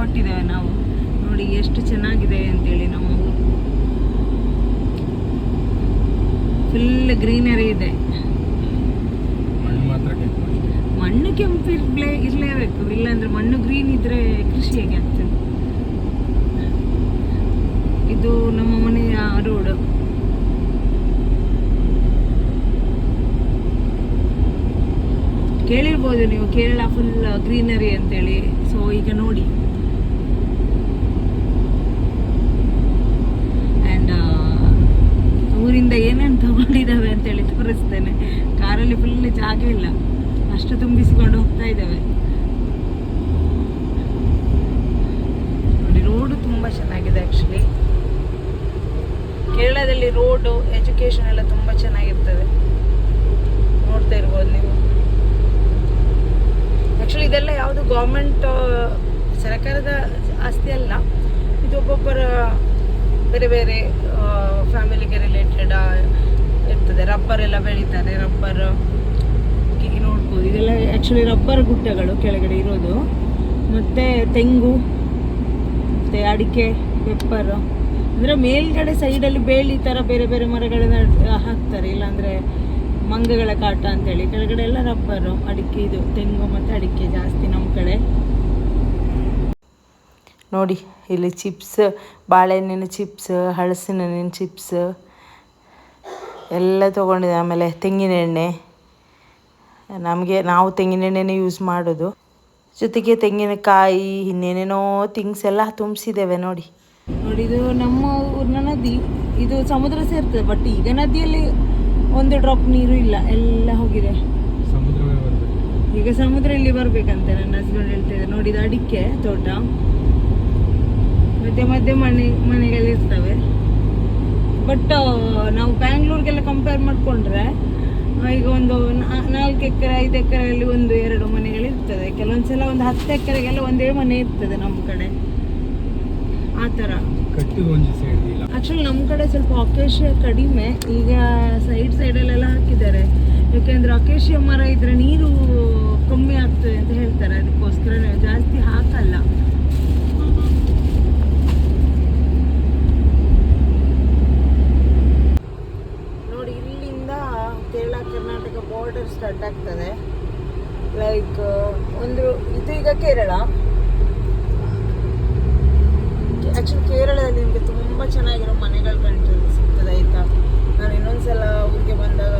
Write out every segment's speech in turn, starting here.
ಹೊರಟಿದ್ದೇವೆ ನಾವು. ನೋಡಿ ಎಷ್ಟು ಚೆನ್ನಾಗಿದೆ ಅಂತೇಳಿ ನಮ್ಮ ಫುಲ್ ಗ್ರೀನರಿ ಇದೆ. ಮಣ್ಣು ಕೆಂಪು ಇರ್ಲೇ ಇರಲೇಬೇಕು. ಇಲ್ಲಾಂದ್ರೆ ಮಣ್ಣು ಗ್ರೀನ್ ಇದ್ರೆ ಕೃಷಿ ಹೇಗೆ ಆಗ್ತದೆ? ಇದು ನಮ್ಮ ಮನೆಯ ರೋಡ್ ಕೇಳಿರ್ಬೋದು ನೀವು ಕೇರಳ ಫುಲ್ ಗ್ರೀನರಿ ಅಂತೇಳಿ. ಸೊ ಈಗ ನೋಡಿ. ಕಾರಲ್ಲಿ ಫುಲ್ ಜಾಗ ಇಲ್ಲ ಅಷ್ಟು ತುಂಬಿಸಿಕೊಂಡು ಹೋಗ್ತಾ ಇದ್ದೇವೆ. ನೋಡಿ ರೋಡು ತುಂಬ ಚೆನ್ನಾಗಿದೆ ಆ್ಯಕ್ಚುಲಿ ಕೇರಳದಲ್ಲಿ ರೋಡು ಎಜುಕೇಷನ್ ಎಲ್ಲ ತುಂಬ ಚೆನ್ನಾಗಿರ್ತದೆ. ನೋಡ್ತಾ ಇರ್ಬೋದು ನೀವು. ಆ್ಯಕ್ಚುಲಿ ಇದೆಲ್ಲ ಯಾವುದು ಗೌರ್ಮೆಂಟ್ ಸರ್ಕಾರದ ಆಸ್ತಿ ಅಲ್ಲ. ಇದು ಒಬ್ಬೊಬ್ಬರ ಬೇರೆ ಬೇರೆ ಫ್ಯಾಮಿಲಿಗೆ ರಿಲೇಟೆಡ್ ಇರ್ತದೆ. ರಬ್ಬರ್ ಎಲ್ಲ ಬೆಳೀತಾರೆ, ರಬ್ಬರ್ ನೋಡ್ಬೋದು. ಇದೆಲ್ಲ ಆ್ಯಕ್ಚುಲಿ ರಬ್ಬರ್ ಗುಡ್ಡಗಳು ಕೆಳಗಡೆ ಇರೋದು. ಮತ್ತು ತೆಂಗು, ಮತ್ತು ಅಡಿಕೆ, ಪೆಪ್ಪರ್. ಅಂದರೆ ಮೇಲ್ಗಡೆ ಸೈಡಲ್ಲಿ ಬೇಲಿ ಥರ ಬೇರೆ ಬೇರೆ ಮರಗಳನ್ನ ಹಾಕ್ತಾರೆ. ಇಲ್ಲಾಂದರೆ ಮಂಗಗಳ ಕಾಟ ಅಂತೇಳಿ. ಕೆಳಗಡೆ ಎಲ್ಲ ರಬ್ಬರು, ಅಡಿಕೆ ಇದು, ತೆಂಗು ಮತ್ತು ಅಡಿಕೆ ಜಾಸ್ತಿ ನಮ್ಮ ಕಡೆ. ನೋಡಿ, ಇಲ್ಲಿ ಚಿಪ್ಸ್ ಬಾಳೆಹಣ್ಣಿನ ಚಿಪ್ಸ್ ಹಳಸಿನ ಚಿಪ್ಸ್ ಎಲ್ಲ ತೊಗೊಂಡಿದೆ. ಆಮೇಲೆ ತೆಂಗಿನ ಎಣ್ಣೆ. ನಮಗೆ ನಾವು ತೆಂಗಿನ ಎಣ್ಣೆನೇ ಯೂಸ್ ಮಾಡೋದು. ಜೊತೆಗೆ ತೆಂಗಿನಕಾಯಿ ಇನ್ನೇನೇನೋ ಥಿಂಗ್ಸ್ ಎಲ್ಲ ತುಂಬಿಸಿದ್ದೇವೆ ನೋಡಿ. ನೋಡಿ ಇದು ನಮ್ಮ ಊರಿನ ನದಿ. ಇದು ಸಮುದ್ರ ಸೇರ್ತದೆ ಬಟ್ ಈಗ ನದಿಯಲ್ಲಿ ಒಂದು ಡ್ರಾಪ್ ನೀರು ಇಲ್ಲ. ಎಲ್ಲ ಹೋಗಿದೆ. ಈಗ ಸಮುದ್ರ ಇಲ್ಲಿ ಬರ್ಬೇಕಂತೆ ನನ್ನ ಹಸ್ಬೆಂಡ್ ಹೇಳ್ತಿದ್ದೆ ನೋಡಿ ನೋಡಿದ ಅಡಿಕೆ ತೋಟ. ಮಧ್ಯೆ ಮಧ್ಯೆ ಮನೆ ಮನೆಗಳಿರ್ತವೆ. ಬಟ್ ನಾವು ಬ್ಯಾಂಗ್ಳೂರ್ಗೆಲ್ಲ ಕಂಪೇರ್ ಮಾಡಿಕೊಂಡ್ರೆ ಈಗ ಒಂದು ನಾಲ್ಕು ಎಕರೆ ಐದು ಎಕರೆಯಲ್ಲಿ ಒಂದು ಎರಡು ಮನೆಗಳಿರ್ತದೆ. ಕೆಲವೊಂದ್ಸಲ ಒಂದು ಹತ್ತು ಎಕರೆಗೆಲ್ಲ ಒಂದೇ ಮನೆ ಇರ್ತದೆ ನಮ್ಮ ಕಡೆ. ಆ ಥರ. ಆ್ಯಕ್ಚುಲಿ ನಮ್ಮ ಕಡೆ ಸ್ವಲ್ಪ ಅಕೇಶಿಯ ಕಡಿಮೆ. ಈಗ ಸೈಡ್ ಸೈಡಲ್ಲೆಲ್ಲ ಹಾಕಿದ್ದಾರೆ. ಯಾಕೆಂದರೆ ಅಕೇಶಿಯ ಮರ ಇದ್ರೆ ನೀರು ಕಮ್ಮಿ ಆಗ್ತದೆ ಅಂತ ಹೇಳ್ತಾರೆ. ಅದಕ್ಕೋಸ್ಕರ ಜಾಸ್ತಿ ಹಾಕಲ್ಲ ನೋಡಿ ಇಲ್ಲಿಂದ ಕೇರಳ ಕರ್ನಾಟಕ ಬಾರ್ಡರ್ ಸ್ಟಾರ್ಟ್ ಆಗ್ತದೆ ಲೈಕ್ ಒಂದು ಇದು ಈಗ ಕೇರಳ ಆಕ್ಚುಲಿ ಕೇರಳದಲ್ಲಿ ನಿಮಗೆ ತುಂಬ ಚೆನ್ನಾಗಿರೋ ಮನೆಗಳು ಕಾಣ್ತದೆ ಸಿಗ್ತದೆ ಆಯ್ತಾ ನಾನು ಇನ್ನೊಂದ್ಸಲ ಊರಿಗೆ ಬಂದಾಗ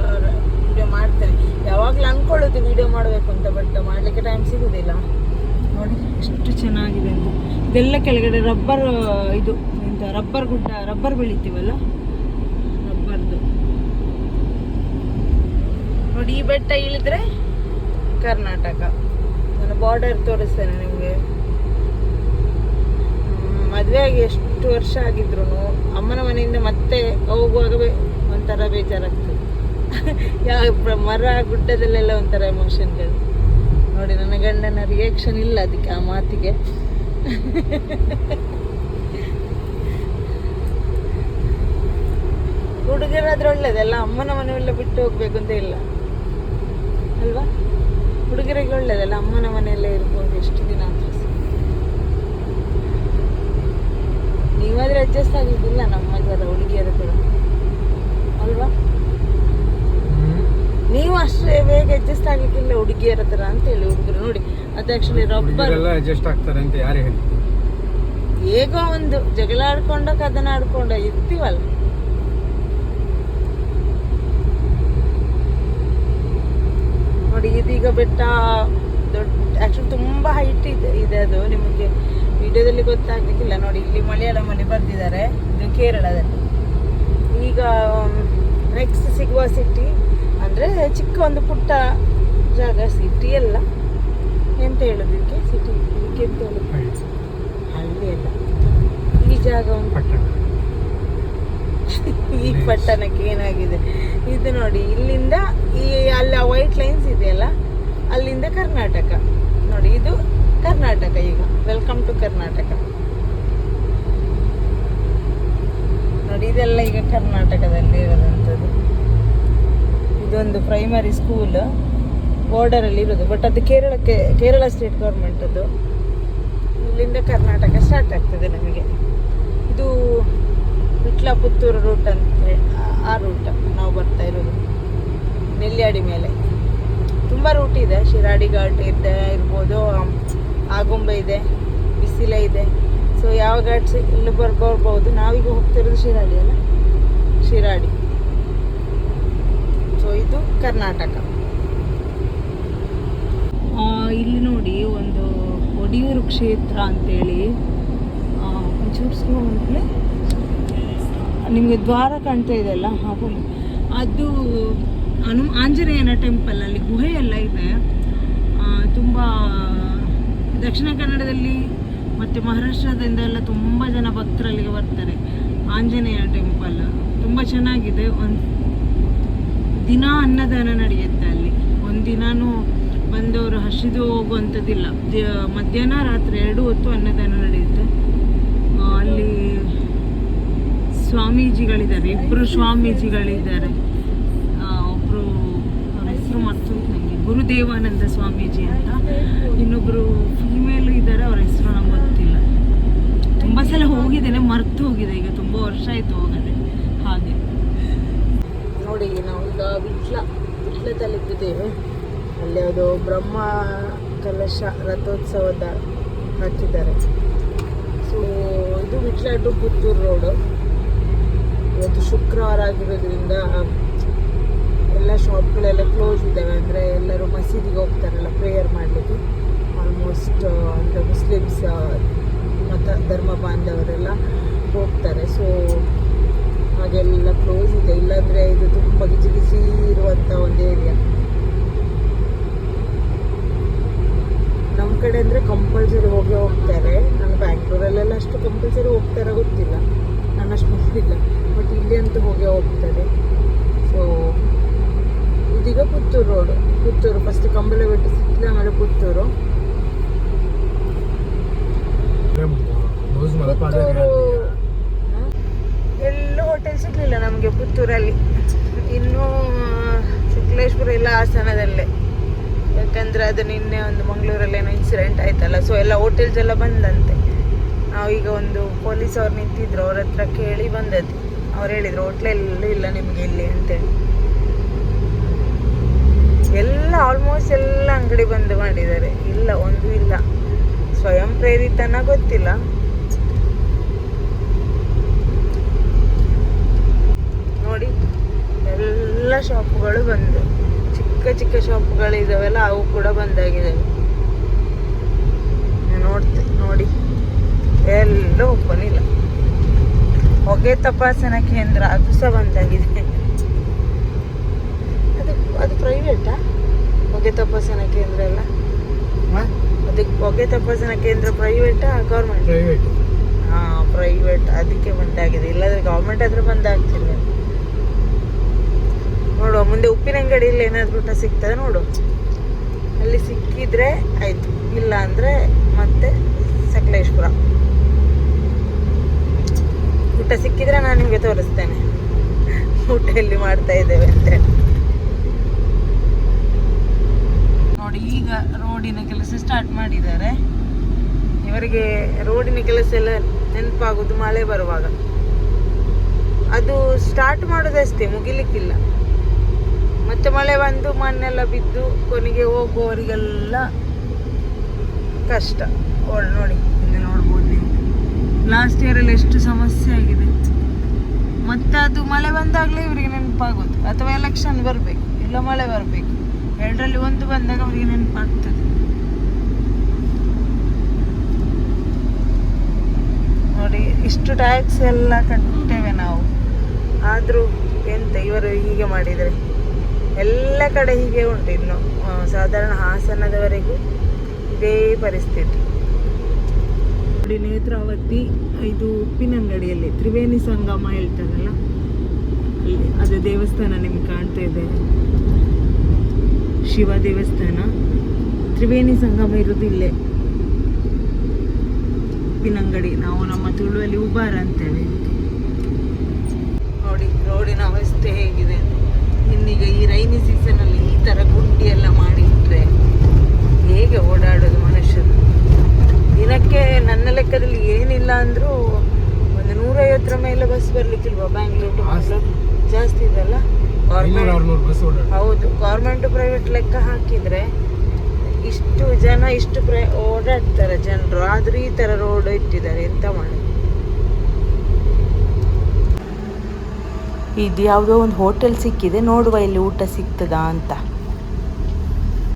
ವಿಡಿಯೋ ಮಾಡ್ತೇನೆ ಯಾವಾಗಲೂ ಅನ್ಕೊಳ್ಳೋದು ವಿಡಿಯೋ ಮಾಡಬೇಕು ಅಂತ ಬಟ್ ಮಾಡಲಿಕ್ಕೆ ಟೈಮ್ ಸಿಗೋದಿಲ್ಲ ನೋಡಿ ಎಷ್ಟು ಚೆನ್ನಾಗಿದೆ ಅಂತ. ಇದೆಲ್ಲ ಕೆಳಗಡೆ ರಬ್ಬರ್, ಇದು, ಎಂತ, ರಬ್ಬರ್ ಗುಡ್ಡ, ರಬ್ಬರ್ ಬೆಳಿತೀವಲ್ಲ? ರಬ್ಬರ್ದು. ನೋಡಿ, ಈ ಬೆಟ್ಟ ಇಳಿದ್ರೆ ಕರ್ನಾಟಕ. ನಾನು ಬಾರ್ಡರ್ ತೋರಿಸ್ತೇನೆ ನಿಮಗೆ. ಮದುವೆ ಆಗಿ ಎಷ್ಟು ವರ್ಷ ಆಗಿದ್ರು ಅಮ್ಮನ ಮನೆಯಿಂದ ಮತ್ತೆ ಹೋಗುವಾಗ ಒಂಥರ ಬೇಜಾರಾಗ್ತದೆ. ಯಾವ ಮರ ಗುಡ್ಡದಲ್ಲೆಲ್ಲ ಒಂಥರ ಎಮೋಷನ್ಗಳು ನೋಡಿ, ನನ್ನ ಗಂಡನ ರಿಯಾಕ್ಷನ್ ಇಲ್ಲ ಅದಕ್ಕೆ ಆ ಮಾತಿಗೆ. ಹುಡುಗರಾದ್ರೆ ಒಳ್ಳೇದಲ್ಲ ಅಮ್ಮನ ಮನೆಯಲ್ಲ ಬಿಟ್ಟು ಹೋಗ್ಬೇಕು ಅಂತ ಇಲ್ಲ. ಅಲ್ವಾ? ಹುಡುಗರಿಗೆ ಒಳ್ಳೇದಲ್ಲ ಅಮ್ಮನ ಮನೆಯಲ್ಲೇ ಇರ್ಬೋದು, ಎಷ್ಟು ದಿನ ಸಹ. ನೀವಾದ್ರೆ ಅಡ್ಜಸ್ಟ್ ಆಗುದಿಲ್ಲ ನಮ್ಮ ಥರ ಹುಡುಗಿಯರ ಕೂಡ ಅಲ್ವಾ ನೀವು ಅಷ್ಟೇ ಬೇಗ ಅಡ್ಜಸ್ಟ್ ಆಗ್ಲಿಕ್ಕಿಲ್ಲ ಹುಡುಗಿಯರ ಹತ್ರ ಅಂತ ಹೇಳಿ ಹುಡುಗರು ನೋಡಿ. ಅದು ಆಕ್ಚುಲಿ ರಬ್ಬರ್ ಎಲ್ಲ ಅಡ್ಜಸ್ಟ್ ಆಗ್ತಾರೆ ಅಂತ ಯಾರು ಹೇಳಿ. ಹೇಗೋ ಒಂದು ಜಗಳ ಆಡ್ಕೊಂಡ ಕದನ ಆಡ್ಕೊಂಡ ಇರ್ತೀವಲ್ಲ. ನೋಡಿ ಇದೀಗ ಬೆಟ್ಟ ದೊಡ್ಡ ಆಕ್ಚುಲಿ ತುಂಬಾ ಹೈಟ್ ಇದೆ ಇದೆ ಅದು. ನಿಮಗೆ ವಿಡಿಯೋದಲ್ಲಿ ಗೊತ್ತಾಗ್ಲಿಕ್ಕಿಲ್ಲ. ನೋಡಿ ಇಲ್ಲಿ ಮಲಯಾಳಮಲ್ಲಿ ಬರ್ದಿದ್ದಾರೆ. ಇದು ಕೇರಳದಲ್ಲಿ. ಈಗ ನೆಕ್ಸ್ಟ್ ಸಿಗುವ ಸಿಟಿ ಅಂದ್ರೆ ಚಿಕ್ಕ ಒಂದು ಪುಟ್ಟ ಜಾಗ ಸಿಟಿ ಅಲ್ಲ ಎಂತ ಹೇಳೋದಕ್ಕೆ? ಸಿಟಿ ಇದಕ್ಕೆ ಎಂತ ಹೇಳೋದು? ಹಳ್ಳಿ ಅಲ್ಲ. ಈ ಜಾಗ ಒಂದು ಪಟ್ಟಣ. ಈ ಪಟ್ಟಣಕ್ಕೆ ಏನಾಗಿದೆ? ಇದು ನೋಡಿ ಇಲ್ಲಿಂದ ಈ ಅಲ್ಲಿ ವೈಟ್ ಲೈನ್ಸ್ ಇದೆಯಲ್ಲ ಅಲ್ಲಿಂದ ಕರ್ನಾಟಕ. ನೋಡಿ ಇದು ಕರ್ನಾಟಕ ಈಗ. Welcome to Karnataka. ನೋಡಿ ಇದೆಲ್ಲ ಈಗ ಕರ್ನಾಟಕದಲ್ಲಿ ಇರೋದಂಥದ್ದು ಇದೊಂದು ಪ್ರೈಮರಿ ಸ್ಕೂಲ್ ಬಾರ್ಡರಲ್ಲಿ ಇರೋದು. ಬಟ್ ಅದು ಕೇರಳಕ್ಕೆ, ಕೇರಳ ಸ್ಟೇಟ್ ಗೌರ್ಮೆಂಟ್ ಅದು ಇಲ್ಲಿಂದ ಕರ್ನಾಟಕ ಸ್ಟಾರ್ಟ್ ಆಗ್ತದೆ ನಮಗೆ. ಇದು ವಿಟ್ಲ ಪುತ್ತೂರು ರೂಟ್ ಅಂತ ಆ- ರೂಟ್ ನಾವು ಬರ್ತಾ ಇರೋದು. ನೆಲ್ಯಾಡಿ ಮೇಲೆ. ತುಂಬ ರೂಟ್ ಇದೆ. ಶಿರಾಡಿ ಘಾಟ್ ಇದೆ, ಇರ್ಬೋದು, ಆಗುಂಬೆ ಇದೆ, ಬಿಸಿಲ ಇದೆ. ಸೊ ಯಾವ ಘಾಟ್ಸ್ ಇಲ್ಲಿ ಬರ್ಬೋದು. ನಾವೀಗ ಹೋಗ್ತಿರೋದು ಶಿರಾಡಿ ಅಲ್ಲ? ಶಿರಾಡಿ. ಸೊ ಇದು ಕರ್ನಾಟಕ. ಇಲ್ಲಿ ನೋಡಿ ಒಂದು ಒಡಿಯೂರು ಕ್ಷೇತ್ರ ಅಂತೇಳಿ. ಒಂಚೂರು ನಿಮಗೆ ದ್ವಾರ ಕಾಣ್ತಾ ಇದೆ ಅಲ್ಲ? ಹಾಗೂ. ಅದು ಹನು ಆಂಜನೇಯನ ಟೆಂಪಲ್ ಅಲ್ಲಿ ಎಲ್ಲ ಇದೆ. ತುಂಬ ದಕ್ಷಿಣ ಕನ್ನಡದಲ್ಲಿ ಮತ್ತು ಮಹಾರಾಷ್ಟ್ರದಿಂದ ಎಲ್ಲ ತುಂಬ ಜನ ಭಕ್ತರಲ್ಲಿಗೆ ಬರ್ತಾರೆ ಆಂಜನೇಯ ಟೆಂಪಲ್ ತುಂಬ ಚೆನ್ನಾಗಿದೆ. ಒಂದು ದಿನ ಅನ್ನದಾನ ನಡೆಯುತ್ತೆ ಅಲ್ಲಿ. ಒಂದಿನಾನು ಬಂದವರು ಹಸಿದು ಹೋಗುವಂಥದ್ದಿಲ್ಲ. ಮಧ್ಯಾಹ್ನ ರಾತ್ರಿ ಎರಡು ಹೊತ್ತು ಅನ್ನದಾನ ನಡೆಯುತ್ತೆ. ಅಲ್ಲಿ ಸ್ವಾಮೀಜಿಗಳಿದ್ದಾರೆ ಇಬ್ಬರು ಸ್ವಾಮೀಜಿಗಳಿದ್ದಾರೆ. ಒಬ್ಬರು ಅವ್ರ ಹೆಸರು ಮರ್ತು ನನಗೆ ಗುರುದೇವಾನಂದ ಸ್ವಾಮೀಜಿ ಅಂತ. ಇನ್ನೊಬ್ಬರು ಫೀಮೇಲ್ ಇದ್ದಾರೆ, ಅವ್ರ ಹೆಸರು ನಂಗೆ ಗೊತ್ತಿಲ್ಲ. ತುಂಬ ಸಲ ಹೋಗಿದ್ದೇನೆ, ಮರ್ತು ಹೋಗಿದೆ. ಈಗ ತುಂಬ ವರ್ಷ ಆಯಿತು ಹೋಗದೆ, ಹಾಗೆ. ನೋಡಿ, ನಾವು ಈಗ ವಿಟ್ಲ, ವಿಟ್ಲದಲ್ಲಿದ್ದೇವೆ. ಅಲ್ಲಿ ಅದು ಬ್ರಹ್ಮ ಕಲಶ ರಥೋತ್ಸವದ ಹಾಕಿದ್ದಾರೆ. ಸೊ ಇದು ವಿಟ್ಲ ಟು ಪುತ್ತೂರು ರೋಡು ಇವತ್ತು ಶುಕ್ರವಾರ ಆಗಿರೋದ್ರಿಂದ ಎಲ್ಲ ಶಾಪ್ಗಳೆಲ್ಲ ಕ್ಲೋಸ್ ಇದ್ದಾವೆ. ಅಂದರೆ ಎಲ್ಲರೂ ಮಸೀದಿಗೆ ಹೋಗ್ತಾರಲ್ಲ ಪ್ರೇಯರ್ ಮಾಡಲಿಕ್ಕೆ. ಆಲ್ಮೋಸ್ಟ್ ಅಂದರೆ ಮುಸ್ಲಿಮ್ಸ್ ಮತ, ಧರ್ಮ ಬಾಂಧವರೆಲ್ಲ ಹೋಗ್ತಾರೆ. ಸೊ ಹಾಗೆಲ್ಲ ಕ್ಲೋಸ್ ಇದೆ. ಇಲ್ಲಾಂದರೆ ಇದು ತುಂಬ ಗಿಜಿ ಗಿಜಿ ಇರುವಂಥ ಒಂದು ಏರಿಯಾ ನಮ್ಮ ಕಡೆ ಅಂದರೆ ಕಂಪಲ್ಸರಿ ಹೋಗಿ ಹೋಗ್ತಾರೆ. ನಾನು ಬ್ಯಾಂಗ್ಳೂರಲ್ಲೆಲ್ಲ ಅಷ್ಟು ಕಂಪಲ್ಸರಿ ಹೋಗ್ತಾರ ಗೊತ್ತಿಲ್ಲ. ನಾನು ಅಷ್ಟು ನೋಡಿಲ್ಲ. ಬಟ್ ಇಲ್ಲಿ ಅಂತೂ ಹೋಗಿ ಹೋಗ್ತಾರೆ. ಸೊ ಇದೀಗ ಪುತ್ತೂರು ರೋಡು ಪುತ್ತೂರು ಫಸ್ಟ್ ಕಂಬಳಬೆಟ್ಟು ಸಿಕ್ಕಿದ ಆಮೇಲೆ ಪುತ್ತೂರು. ಪುತ್ತೂರು? ಎಲ್ಲೂ ಹೋಟೆಲ್ ಸಿಗಲಿಲ್ಲ ನಮಗೆ ಪುತ್ತೂರಲ್ಲಿ. ಇನ್ನೂ ಶುಕ್ಲೇಶ್ವರ ಇಲ್ಲ ಹಾಸನದಲ್ಲೇ. ಯಾಕಂದ್ರೆ ಅದು ನಿನ್ನೆ ಒಂದು ಮಂಗಳೂರಲ್ಲಿ ಏನೋ ಇನ್ಸಿಡೆಂಟ್ ಆಯ್ತಲ್ಲ ಸೊ ಎಲ್ಲ ಹೋಟೆಲ್ಸ್ ಎಲ್ಲ ಬಂದಂತೆ. ನಾವೀಗ ಒಂದು ಪೊಲೀಸ್ ಅವ್ರು ನಿಂತಿದ್ರು, ಅವ್ರ ಹತ್ರ ಕೇಳಿ ಬಂದದ್ದು. ಅವ್ರು ಹೇಳಿದ್ರು ಹೋಟ್ಲೆಲ್ಲೂ ಇಲ್ಲ ನಿಮಗೆ ಇಲ್ಲಿ ಅಂತೇಳಿ. ಎಲ್ಲ ಆಲ್ಮೋಸ್ಟ್ ಎಲ್ಲ ಅಂಗಡಿ ಬಂದ್ ಮಾಡಿದ್ದಾರೆ. ಇಲ್ಲ, ಒಂದು ಇಲ್ಲ. ಸ್ವಯಂ ಪ್ರೇರಿತನ ಗೊತ್ತಿಲ್ಲ. ನೋಡಿ, ಎಲ್ಲ ಶಾಪ್ಗಳು ಬಂದು. ಚಿಕ್ಕ ಚಿಕ್ಕ ಶಾಪುಗಳು ಇದಾವೆಲ್ಲ ಅವು ಕೂಡ ಬಂದಾಗಿದ್ದಾವೆ ನೋಡ್ತೆ ನೋಡಿ. ಎಲ್ಲೂ ಓಪನ್ ಇಲ್ಲ ಹೊಗೆ ತಪಾಸಣಾ ಕೇಂದ್ರ ಅದು ಸಹ ಬಂದಾಗಿದೆ. ಅದು ಅದು ಪ್ರೈವೇಟಾ? ಹೊಗೆ ತಪಾಸಣಾ ಕೇಂದ್ರ ಎಲ್ಲ? ಅದಕ್ಕೆ ಹೊಗೆ ತಪಾಸಣಾ ಕೇಂದ್ರ ಪ್ರೈವೇಟಾ ಗೌರ್ಮೆಂಟ್? ಪ್ರೈವೇಟ್. ಹಾ ಪ್ರೈವೇಟ್. ಅದಕ್ಕೆ ಬಂದಾಗಿದೆ. ಇಲ್ಲಾಂದ್ರೆ ಗೌರ್ಮೆಂಟ್ ಆದ್ರೆ ಬಂದಾಗ್ತಿಲ್ಲ ನೋಡುವ. ಮುಂದೆ ಉಪ್ಪಿನ ಅಂಗಡಿಯಲ್ಲಿ ಏನಾದ್ರು ಊಟ ಸಿಗ್ತದೆ ನೋಡು. ಅಲ್ಲಿ ಸಿಕ್ಕಿದ್ರೆ ಆಯ್ತು. ಇಲ್ಲ ಅಂದ್ರೆ ಮತ್ತೆ ಸಕಲೇಶ್ಪುರ. ಊಟ ಸಿಕ್ಕಿದ್ರೆ ನಾನು ನಿಮಗೆ ತೋರಿಸ್ತೇನೆ. ಊಟ ಎಲ್ಲಿ ಮಾಡ್ತಾ ಇದ್ದೇವೆ ಅಂತ. ನೋಡಿ, ಈಗ ರೋಡಿನ ಕೆಲಸ ಸ್ಟಾರ್ಟ್ ಮಾಡಿದ್ದಾರೆ. ಇವರಿಗೆ ರೋಡಿನ ಕೆಲಸ ಎಲ್ಲ ನೆನಪಾಗುದು ಮಳೆ ಬರುವಾಗ. ಅದು ಸ್ಟಾರ್ಟ್ ಮಾಡೋದಷ್ಟೇ, ಮುಗಿಲಿಕ್ಕಿಲ್ಲ. ಮತ್ತೆ ಮಳೆ ಬಂದು ಮಣ್ಣೆಲ್ಲ ಬಿದ್ದು ಕೊನೆಗೆ ಹೋಗುವವರಿಗೆಲ್ಲ ಕಷ್ಟ. ನೋಡಿ ಇಲ್ಲಿ ನೋಡ್ಬೋದು ನೀವು. ಲಾಸ್ಟ್ ಇಯರಲ್ಲಿ ಎಷ್ಟು ಸಮಸ್ಯೆ ಆಗಿದೆ. ಮತ್ತೆ ಅದು ಮಳೆ ಬಂದಾಗಲೇ ಇವರಿಗೆ ನೆನಪಾಗೋದು. ಅಥವಾ ಎಲೆಕ್ಷನ್ ಬರಬೇಕು, ಇಲ್ಲ ಮಳೆ ಬರಬೇಕು. ಎರಡರಲ್ಲಿ ಒಂದು ಬಂದಾಗ ಅವರಿಗೆ ನೆನಪಾಗ್ತದೆ. ನೋಡಿ, ಇಷ್ಟು ಟ್ಯಾಕ್ಸ್ ಎಲ್ಲ ಕಟ್ಟೇವೆ ನಾವು. ಆದರೂ ಎಂತ, ಇವರು ಹೀಗೆ ಮಾಡಿದರೆ. ಎಲ್ಲ ಕಡೆ ಹೀಗೆ ಉಂಟು ಇನ್ನು. ಸಾಧಾರಣ ಹಾಸನದವರೆಗೂ ಇದೇ ಪರಿಸ್ಥಿತಿ. ನೋಡಿ ನೇತ್ರಾವತಿ ಇದು ಉಪ್ಪಿನಂಗಡಿಯಲ್ಲಿ ತ್ರಿವೇಣಿ ಸಂಗಮ ಹೇಳ್ತಾರಲ್ಲ ಅಲ್ಲಿ ಅದು ದೇವಸ್ಥಾನ ನಿಮ್ಗೆ ಕಾಣ್ತಾ ಇದೆ. ಶಿವ ದೇವಸ್ಥಾನ. ತ್ರಿವೇಣಿ ಸಂಗಮ ಇರೋದು ಇಲ್ಲೇ. ಉಪ್ಪಿನಂಗಡಿ ನಾವು ನಮ್ಮ ತುಳುವಲ್ಲಿ ಉಬಾರ ಅಂತೇವೆ. ನೋಡಿ ರೋಡಿನ ಅವಸ್ಥೆ ಹೇಗಿದೆ. ಇನ್ನೀಗ ಈ ರೈನಿ ಸೀಸನಲ್ಲಿ ಈ ಥರ ಗುಂಡಿ ಎಲ್ಲ ಮಾಡಿ ಇಟ್ರೆ ಹೇಗೆ ಓಡಾಡೋದು ಮನುಷ್ಯರು? ದಿನಕ್ಕೆ ನನ್ನ ಲೆಕ್ಕದಲ್ಲಿ ಏನಿಲ್ಲ ಅಂದರೂ ಒಂದು ನೂರೈವತ್ತರ ಮೇಲೆ ಬಸ್ ಬರ್ಲಿಕ್ಕಿಲ್ವಾ ಬ್ಯಾಂಗ್ಳೂರ್ ಟು ಮಂಗ್ಳೂರ್ ಜಾಸ್ತಿ ಇದೆಲ್ಲ ಗೌರ್ಮೆಂಟ್ ಹೌದು ಗೌರ್ಮೆಂಟ್ ಪ್ರೈವೇಟ್ ಲೆಕ್ಕ ಹಾಕಿದ್ರೆ ಇಷ್ಟು ಜನ ಇಷ್ಟು ಪ್ರೈ ಓಡಾಡ್ತಾರೆ ಜನರು. ಆದರೂ ಈ ತರ ರೋಡ್ ಇಟ್ಟಿದ್ದಾರೆ ಎಂತ ಮಾಡಿ ಇದು ಯಾವುದೋ ಒಂದು ಹೋಟೆಲ್ ಸಿಕ್ಕಿದೆ ನೋಡುವ ಇಲ್ಲಿ ಊಟ ಸಿಗ್ತದಾ ಅಂತ.